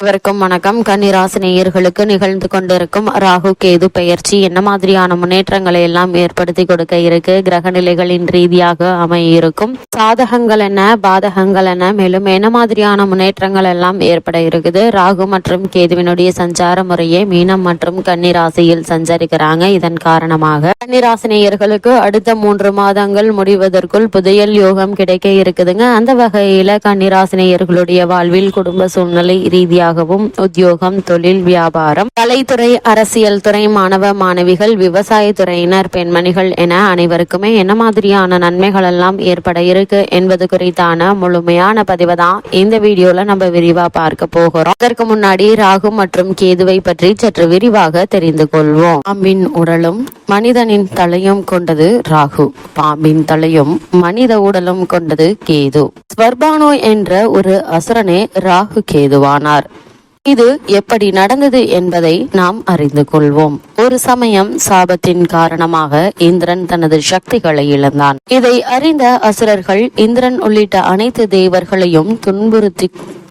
அனைவருக்கும் வணக்கம். கன்னிராசினியர்களுக்கு நிகழ்ந்து கொண்டிருக்கும் ராகு கேது பெயர்ச்சி என்ன மாதிரியான முன்னேற்றங்களை எல்லாம் ஏற்படுத்தி கொடுக்க இருக்கு? கிரக நிலைகளின் ரீதியாக அமைய இருக்கும் சாதகங்கள் என்ன? பாதகங்கள் என்ன? மேலும் என்ன மாதிரியான முன்னேற்றங்கள் எல்லாம் ஏற்பட இருக்குது? ராகு மற்றும் கேதுவினுடைய சஞ்சார முறையே மீனம் மற்றும் கன்னிராசியில் சஞ்சரிக்கிறாங்க. இதன் காரணமாக கன்னிராசினியர்களுக்கு அடுத்த மூன்று மாதங்கள் முடிவதற்குள் புதையல் யோகம் கிடைக்க இருக்குதுங்க. அந்த வகையில கன்னிராசினியர்களுடைய வாழ்வில் குடும்ப சூழ்நிலை ரீதியாக ரீதியாகவும் உத்தியோகம் தொழில் வியாபாரம் கலைத்துறை அரசியல் துறை மாணவ மாணவிகள் விவசாய துறையினர் பெண்மணிகள் என அனைவருக்குமே என்ன மாதிரியான நன்மைகள் எல்லாம் ஏற்பட இருக்கு என்பது குறித்தான முழுமையான பதிவு தான் இந்த வீடியோல நம்ம விரிவா பார்க்க போகிறோம். அதற்கு முன்னாடி ராகு மற்றும் கேதுவை பற்றி சற்று விரிவாக தெரிந்து கொள்வோம். பாம்பின் உடலும் மனிதனின் தலையும் கொண்டது ராகு. பாம்பின் தலையும் மனித உடலும் கொண்டது கேது. ஸ்வர்பானோ என்ற ஒரு அசுரனே ராகு கேதுவானார். இது எப்படி நடந்தது என்பதை நாம் அறிந்து கொள்வோம். ஒரு சமயம் சாபத்தின் காரணமாக இந்திரன் தனது சக்திகளை இழந்தான். இதை அறிந்த அசுரர்கள் இந்திரன் உள்ளிட்ட அனைத்து தேவர்களையும் துன்புறுத்தி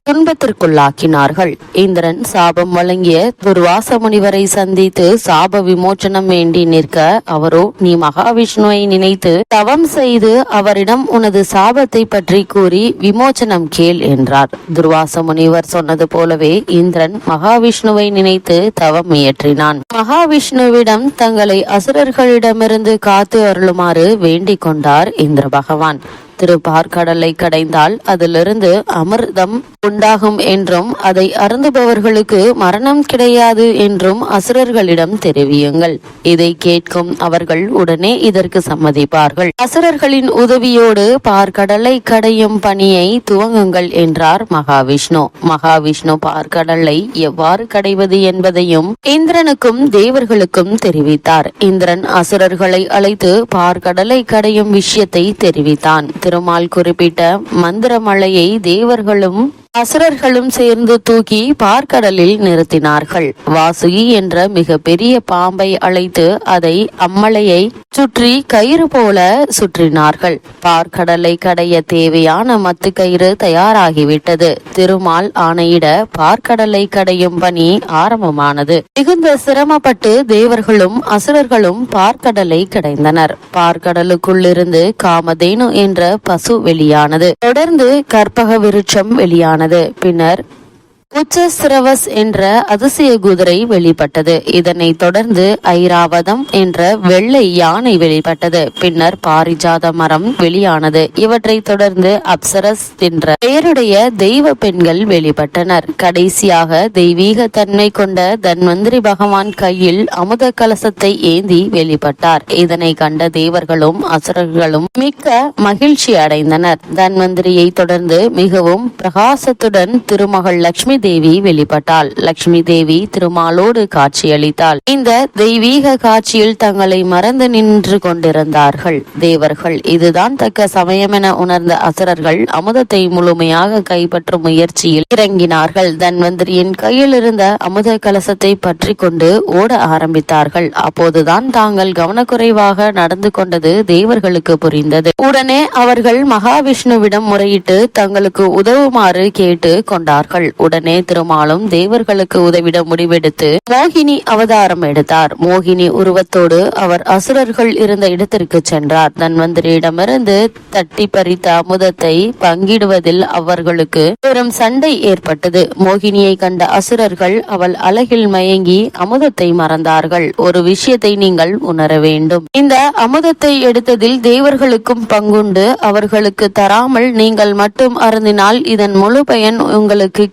துன்பத்திற்குள்ளாக்கினார்கள். இந்திரன் சாபம் வழங்கிய துர்வாச முனிவரை சந்தித்து சாப விமோச்சனம் வேண்டி நிற்க அவரோ நீ மகாவிஷ்ணுவை நினைத்து தவம் செய்து அவரிடம் உனது சாபத்தை பற்றி கூறி விமோச்சனம் கேள் என்றார். துர்வாச முனிவர் சொன்னது போலவே இந்திரன் மகாவிஷ்ணுவை நினைத்து தவம் இயற்றினான் மகாவிஷ்ணுவிடம் தங்களை அசுரர்களிடமிருந்து காத்து அருளுமாறு வேண்டிக் கொண்டார் இந்திர பகவான். திருப்பார்கடலை கடைந்தால் அதிலிருந்து அமிர்தம் உண்டாகும் என்றும் அதை அருந்துபவர்களுக்கு மரணம் கிடையாது என்றும் அசுரர்களிடம் தெரிவியுங்கள். இதை கேட்கும் அவர்கள் உடனே இதற்கு சம்மதிப்பார்கள். அசுரர்களின் உதவியோடு பார்க்கடலை கடையும் பணியை துவங்குங்கள் என்றார் மகாவிஷ்ணு. மகாவிஷ்ணு பார்க்கடலை எவ்வாறு கடைவது என்பதையும் இந்திரனுக்கும் தேவர்களுக்கும் தெரிவித்தார். இந்திரன் அசுரர்களை அழைத்து பார்க்கடலை கடையும் விஷயத்தை தெரிவித்தான். திருமால் குறிப்பிட்ட மந்திரமலையை தேவர்களும் அசுரர்களும் சேர்ந்து தூக்கி பார்க்கடலில் நிறுத்தினார்கள். வாசுகி என்ற மிக பெரிய பாம்பை அழைத்து அதை அம்மலையை சுற்றி கயிறு போல சுற்றினார்கள். பார்க்கடலை கடைய தேவையான மத்து கயிறு தயாராகிவிட்டது. திருமால் ஆணையிட பார்க்கடலை கடையும் பணி ஆரம்பமானது. மிகுந்த சிரமப்பட்டு தேவர்களும் அசுரர்களும் பார்க்கடலை கடைந்தனர். பார்க்கடலுக்குள்ளிருந்து காமதேனு என்ற பசு வெளியானது. தொடர்ந்து கற்பக விருட்சம் வெளியானது. பின்னர் உச்சசிரவஸ் என்ற அதிசய குதிரை வெளிப்பட்டது. இதனை தொடர்ந்து ஐராவதம் என்ற வெள்ளை யானை வெளிப்பட்டது. பின்னர் பாரிஜாத மரம் வெளியானது. இவற்றை தொடர்ந்து அப்சரஸ் என்ற பெயருடைய தெய்வ பெண்கள் வெளிப்பட்டனர். கடைசியாக தெய்வீக தன்மை கொண்ட தன்வந்திரி பகவான் கையில் அமுத கலசத்தை ஏந்தி வெளிப்பட்டார். இதனை கண்ட தேவர்களும் அசுரர்களும் மிக்க மகிழ்ச்சி அடைந்தனர். தன்வந்திரியை தொடர்ந்து மிகவும் பிரகாசத்துடன் திருமகள் லட்சுமி லட்சுமி தேவி வெளிப்பட்டாள். லட்சுமி தேவி திருமாலோடு காட்சியளித்தாள். இந்த தெய்வீக காட்சியில் தங்களை மறந்து நின்று கொண்டிருந்தார்கள். தேவர்கள் இதுதான் தக்க சமயமென உணர்ந்த அசுரர்கள் அமுதத்தை முழுமையாக கைப்பற்றும் முயற்சியில் இறங்கினார்கள். தன்வந்திரியின் கையில் இருந்த அமுத கலசத்தை பற்றி கொண்டு ஓட ஆரம்பித்தார்கள். அப்போதுதான் தாங்கள் கவனக்குறைவாக நடந்து கொண்டது தேவர்களுக்கு புரிந்தது. உடனே அவர்கள் மகாவிஷ்ணுவிடம் முறையிட்டு தங்களுக்கு உதவுமாறு கேட்டு கொண்டார்கள். உடனே திருமாலும் தேவர்களுக்கு உதவிட முடிவெடுத்து மோகினி அவதாரம் எடுத்தார். மோகினி உருவத்தோடு அவர் அசுரர்கள் இருந்த இடத்திற்கு சென்றார். தன்வந்திரியிடமிருந்து தட்டி பறித்த அமுதத்தை பங்கிடுவதில் அவர்களுக்கு பெரும் சண்டை ஏற்பட்டது. மோகினியை கண்ட அசுரர்கள் அவள் அழகில் மயங்கி அமுதத்தை மறந்தார்கள். ஒரு விஷயத்தை நீங்கள் உணர வேண்டும். இந்த அமுதத்தை எடுத்ததில் தேவர்களுக்கும் பங்குண்டு. அவர்களுக்கு தராமல் நீங்கள் மட்டும் அருந்தினால் இதன் முழு பயன் உங்களுக்கு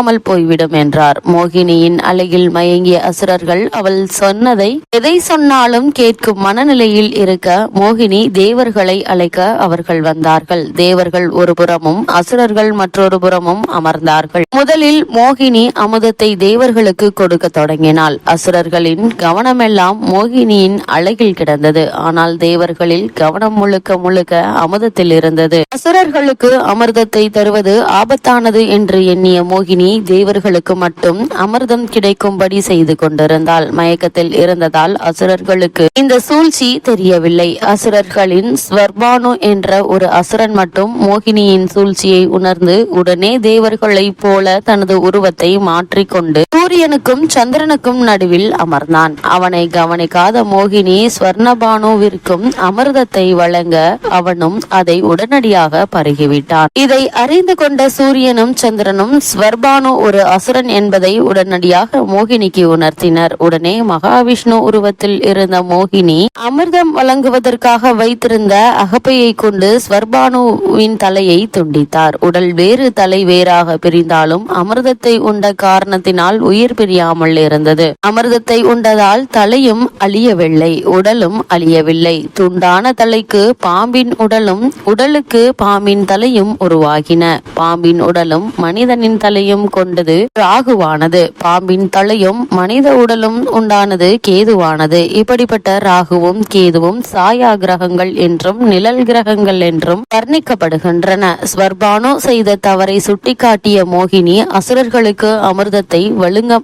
கிடைக்காமல் போய்விடும் என்றார். மோகினியின் அழகில் மயங்கிய அசுரர்கள் அவள் சொன்னதை எதை சொன்னாலும் கேட்கும் மனநிலையில் இருக்க மோகினி தேவர்களை அழைக்க அவர்கள் வந்தார்கள். தேவர்கள் ஒரு புறமும் அசுரர்கள் மற்றொரு புறமும் அமர்ந்தார்கள். முதலில் மோகினி அமுதத்தை தேவர்களுக்கு கொடுக்க தொடங்கினாள். அசுரர்களின் கவனமெல்லாம் மோகினியின் அழகில் கிடந்தது. ஆனால் தேவர்களில் கவனம் முழுக்க முழுக்க அமுதத்தில் இருந்தது. அசுரர்களுக்கு அமிர்தத்தை தருவது ஆபத்தானது என்று எண்ணிய மோகினி மோகினி தேவர்களுக்கு மட்டும் அமிர்தம் கிடைக்கும்படி செய்து கொண்டிருந்தாள். மயக்கத்தில் இருந்ததால் அசுரர்களுக்கு இந்த சூழ்ச்சி தெரியவில்லை. அசுரர்களின் ஸ்வர்பானு என்ற ஒரு அசுரன் மட்டும் மோகினியின் சூழ்ச்சியை உணர்ந்து உடனே தேவர்களைப் போல தனது உருவத்தை மாற்றிக்கொண்டு சூரியனுக்கும் சந்திரனுக்கும் நடுவில் அமர்ந்தான். அவனை கவனிக்காத மோகினி ஸ்வர்ணபானுவிற்கும் அமிர்தத்தை வழங்க அவனும் அதை உடனடியாக பருகிவிட்டான். இதை அறிந்து கொண்ட சூரியனும் சந்திரனும் ஸ்வர்பானு ஒரு அசுரன் என்பதை உடனடியாக மோகினிக்கு உணர்த்தினர். உடனே மகாவிஷ்ணு உருவத்தில் இருந்த மோகினி அமிர்தம் வழங்குவதற்காக வைத்திருந்த அகப்பையை கொண்டு ஸ்வர்பானுவின் தலையை துண்டித்தார். உடல் வேறு தலை வேறாக பிரிந்தாலும் அமிர்தத்தை உண்ட காரணத்தினால் உயிர் பிரியாமல் இருந்தது. அமிர்தத்தை உண்டதால் தலையும் அழியவில்லை உடலும் அழியவில்லை. துண்டான தலைக்கு பாம்பின் உடலும் உடலுக்கு பாம்பின் தலையும் உருவாகின. பாம்பின் உடலும் மனிதனின் தலையும் கொண்டது ராகுவானது. பாம்பின் தலையும் மனித உடலும் உண்டானது கேதுவானது. இப்படிப்பட்ட ராகுவும் கேதுவும் சாயா கிரகங்கள் என்றும் நிழல் கிரகங்கள் என்றும் வர்ணிக்கப்படுகின்றன. ஸ்வர்பானோ செய்த தவறை சுட்டிக்காட்டிய மோகினி அசுரர்களுக்கு அமிர்தத்தை வழுங்க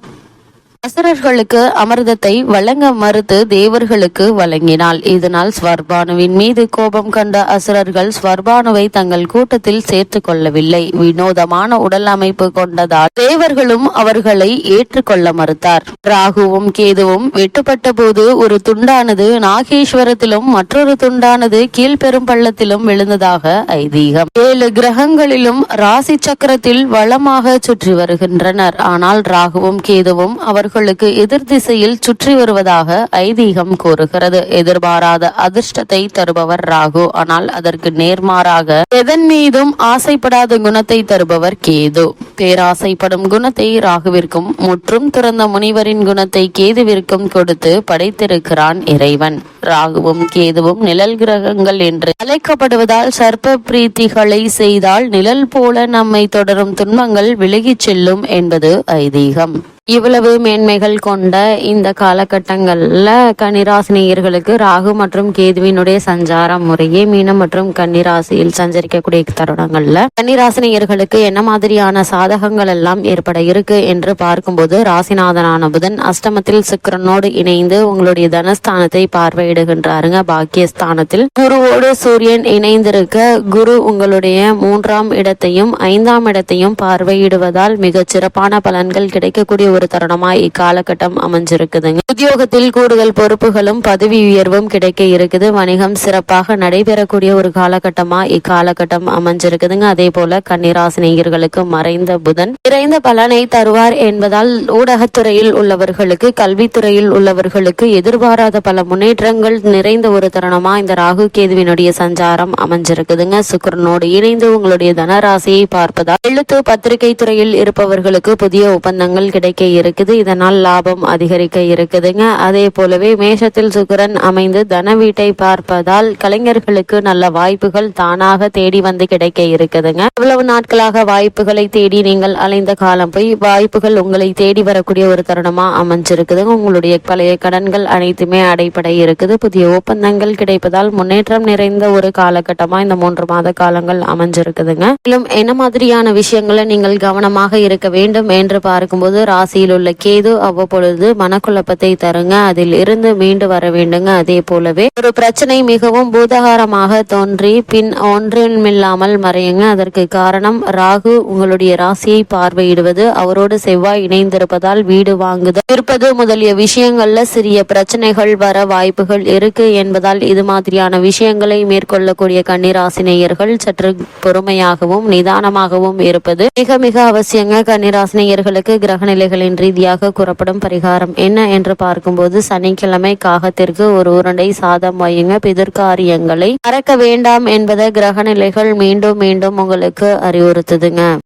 அசுரர்களுக்கு அமிர்தத்தை வழங்க மறுத்து தேவர்களுக்கு வழங்கினாள். இதனால் ஸ்வர்பானுவின் மீது கோபம் கண்ட அசுரர்கள் ஸ்வர்பானுவை தங்கள் கூட்டத்தில் சேர்த்து கொள்ளவில்லை. வினோதமான உடல் அமைப்பு கொண்டதால் தேவர்களும் அவர்களை ஏற்றுக்கொள்ள மறுத்தார். ராகுவும் கேதுவும் வெட்டுப்பட்ட போது ஒரு துண்டானது நாகேஸ்வரத்திலும் மற்றொரு துண்டானது கீழ்பெரும் பள்ளத்திலும் விழுந்ததாக ஐதீகம். ஏழு கிரகங்களிலும் ராசி சக்கரத்தில் வளமாக சுற்றி வருகின்றனர். ஆனால் ராகுவும் கேதுவும் அவர்கள் அவர்களுக்கு எதிர் திசையில் சுற்றி வருவதாக ஐதீகம் கூறுகிறது. எதிர்பாராத அதிர்ஷ்டத்தை தருபவர் ராகு. ஆனால் அதற்கு நேர்மாறாக எதன் மீதும் ஆசைப்படாத குணத்தை தருபவர் கேது. பேராசைப்படும் குணத்தை ராகுவிற்கும் முற்றும் துறந்த முனிவரின் குணத்தை கேதுவிற்கும் கொடுத்து படைத்திருக்கிறான் இறைவன். ராகுவும் கேதுவும் நிழல் கிரகங்கள் என்று அழைக்கப்படுவதால் சர்ப்ப பிரீத்திகளை செய்தால் நிழல் போல நம்மை தொடரும் துன்பங்கள் விலகிச் செல்லும் என்பது ஐதீகம். இவ்வளவு மேன்மைகள் கொண்ட இந்த காலகட்டங்களில் கன்னிராசினியர்களுக்கு ராகு மற்றும் கேதுவினுடைய சஞ்சாரம் முறையே மீனம் மற்றும் கன்னிராசியில் சஞ்சரிக்கக்கூடிய தருணங்களில் கன்னிராசினியர்களுக்கு என்ன மாதிரியான சாதகங்கள் எல்லாம் ஏற்பட இருக்கு என்று பார்க்கும்போது ராசிநாதனான புதன் அஷ்டமத்தில் சுக்கிரனோடு இணைந்து உங்களுடைய தனஸ்தானத்தை பார்வையிடுகின்றாருங்க. பாக்கியஸ்தானத்தில் குருவோடு சூரியன் இணைந்திருக்க குரு உங்களுடைய மூன்றாம் இடத்தையும் ஐந்தாம் இடத்தையும் பார்வையிடுவதால் மிகச் சிறப்பான பலன்கள் கிடைக்கக்கூடிய ஒரு தருணமா இக்காலகட்டம் அமைஞ்சிருக்குதுங்க. உத்தியோகத்தில் கூடுதல் பொறுப்புகளும் பதவி உயர்வும் கிடைக்க இருக்குது. வணிகம் சிறப்பாக நடைபெறக்கூடிய ஒரு காலகட்டமா இக்காலகட்டம் அமைஞ்சிருக்குதுங்க. அதே போல கன்னிராசினியர்களுக்கு மறைந்த புதன். நிறைந்த பலனை தருவார் என்பதால் ஊடகத்துறையில் உள்ளவர்களுக்கு கல்வித்துறையில் உள்ளவர்களுக்கு எதிர்பாராத பல முன்னேற்றங்கள் நிறைந்த ஒரு தருணமா இந்த ராகு கேதுவினுடைய சஞ்சாரம் அமைஞ்சிருக்குதுங்க. சுக்கிரனோடு இணைந்து உங்களுடைய தனராசியை பார்ப்பதால் எழுத்து பத்திரிகை துறையில் இருப்பவர்களுக்கு புதிய ஒப்பந்தங்கள் கிடைக்க இருக்குது. இதனால் லாபம் அதிகரிக்க இருக்குதுங்க. அதே போலவே மேஷத்தில் சுக்கரன் அமைந்து தன வீட்டை பார்ப்பதால் கலைஞர்களுக்கு நல்ல வாய்ப்புகள் தானாக தேடி வந்து கிடைக்க இருக்குதுங்க. இவ்வளவு நாட்களாக வாய்ப்புகளை தேடி நீங்கள் அலைந்த காலம் போய் வாய்ப்புகள் உங்களை தேடி வரக்கூடிய ஒரு தருணமா அமைஞ்சிருக்குதுங்க. உங்களுடைய பழைய கடன்கள் அனைத்துமே அடைப்படை இருக்குது. புதிய ஒப்பந்தங்கள் கிடைப்பதால் முன்னேற்றம் நிறைந்த ஒரு காலகட்டமா இந்த மூன்று மாத காலங்கள் அமைஞ்சிருக்குதுங்க. மேலும் என்ன மாதிரியான விஷயங்களை நீங்கள் கவனமாக இருக்க வேண்டும் என்று பார்க்கும்போது ராசி உள்ள கேது அவ்வப்பொழுது மனக்குழப்பத்தை தருங்க. அதில் இருந்து மீண்டு வர வேண்டுங்க. அதே போலவே ஒரு பிரச்சனை மிகவும் பூதகாரமாக தோன்றி பின் ஒன்றுமில்லாமல் மறையுங்க. அதற்கு காரணம் ராகு உங்களுடைய ராசியை பார்வையிடுவது. அவரோடு செவ்வாய் இணைந்திருப்பதால் வீடு வாங்குதல் இருப்பது முதலிய விஷயங்கள்ல சிறிய பிரச்சனைகள் வர வாய்ப்புகள் இருக்கு என்பதால் இது மாதிரியான விஷயங்களை மேற்கொள்ளக்கூடிய கன்னிராசினியர்கள் சற்று பொறுமையாகவும் நிதானமாகவும் இருப்பது மிக மிக அவசியங்க. கன்னிராசினியர்களுக்கு கிரக நிலைகளின் ரீதியாக கூறப்படும் பரிகாரம் என்ன என்று பார்க்கும்போது சனிக்கிழமை காகத்திற்கு ஒரு உருண்டை சாதம் வையுங்க. பிதற்காரியங்களை மறக்க வேண்டாம் என்பதை கிரக நிலைகள் மீண்டும் மீண்டும் உங்களுக்கு அறிவுறுத்துதுங்க.